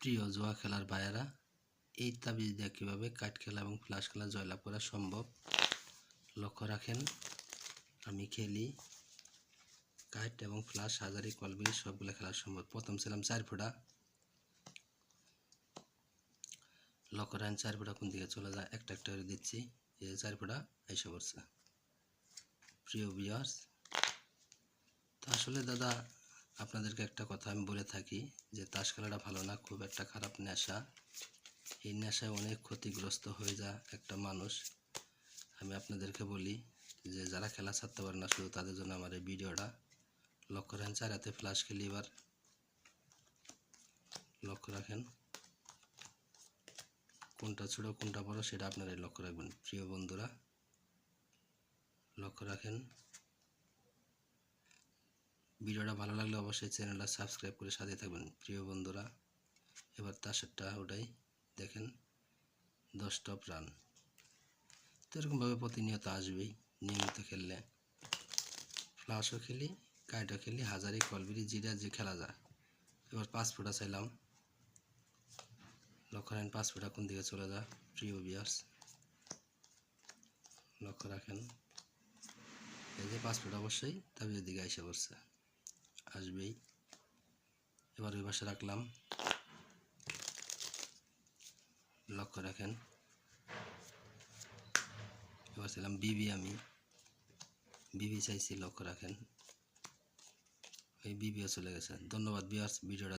প্রিয় জুয়া খেলার ভাইয়েরা, এই তাবিজ দিয়ে কীভাবে কাঠ খেলা এবং ফ্লাশ খেলা জয়লাভ করা সম্ভব? লক্ষ্য রাখেন, আমি খেলি। কাঠ এবং ফ্লাশ হাজারি কলবি সবগুলো খেলা সম্ভব। প্রথম ছিলাম চার ফোঁটা। লক্ষ্য রাখেন, চার ফোঁটা কোন দিকে চলে যায়? একটা একটা করে দিচ্ছি। এই চার ফোঁটা, এসে পড়ছে। প্রিয় বিয়ার্স তো আসলে দাদা আপনাদেরকে একটা কথা আমি বলে থাকি যে তাস খেলাটা ভালো না, খুব একটা খারাপ নেশা। এই নেশায় অনেক ক্ষতিগ্রস্ত হয়ে যায় একটা মানুষ। আমি আপনাদেরকে বলি যে যারা খেলা ছাড়তে পারে না শুধু তাদের জন্য আমার এই ভিডিওটা। লক্ষ্য রাখেন চার হাতে ফ্লাশ খেলি এবার। লক্ষ্য রাখেন। কোনটা ছোট, কোনটা বড়, সেটা আপনারাই লক্ষ্য রাখবেন, প্রিয় বন্ধুরা। লক্ষ্য রাখেন। ভিডিওটা ভালো লাগলে অবশ্যই চ্যানেলটা সাবস্ক্রাইব করে সাথে থাকবেন। প্রিয় বন্ধুরা, এবার তাসেরটা ওটাই দেখেন দশ টপ রান তো এরকমভাবে প্রতিনিয়ত আসবেই, নিয়মিত খেললে। ফ্লাশও খেলি, কাইটও খেলি, হাজারি, কলবিরি, জিরা, যে খেলা যায় এবার ফুটা চাইলাম। লক্ষ্য রাখেন ফুটা কোন দিকে চলে যায়? প্রিয় বিয়ার্স লক্ষ্য রাখেন। এই যে ফুট অবশ্যই তাবিজের দিকে এসে পড়ছে। আসবেই। এবার ওই পাশে রাখলাম। লক্ষ্য রাখেন। এবার ছিলাম বিবি আমি। বিবি চাইছি লক্ষ্য রাখেন। এই বিবিও চলে গেছে। ধন্যবাদ বিয়ার্স ভিডিওটা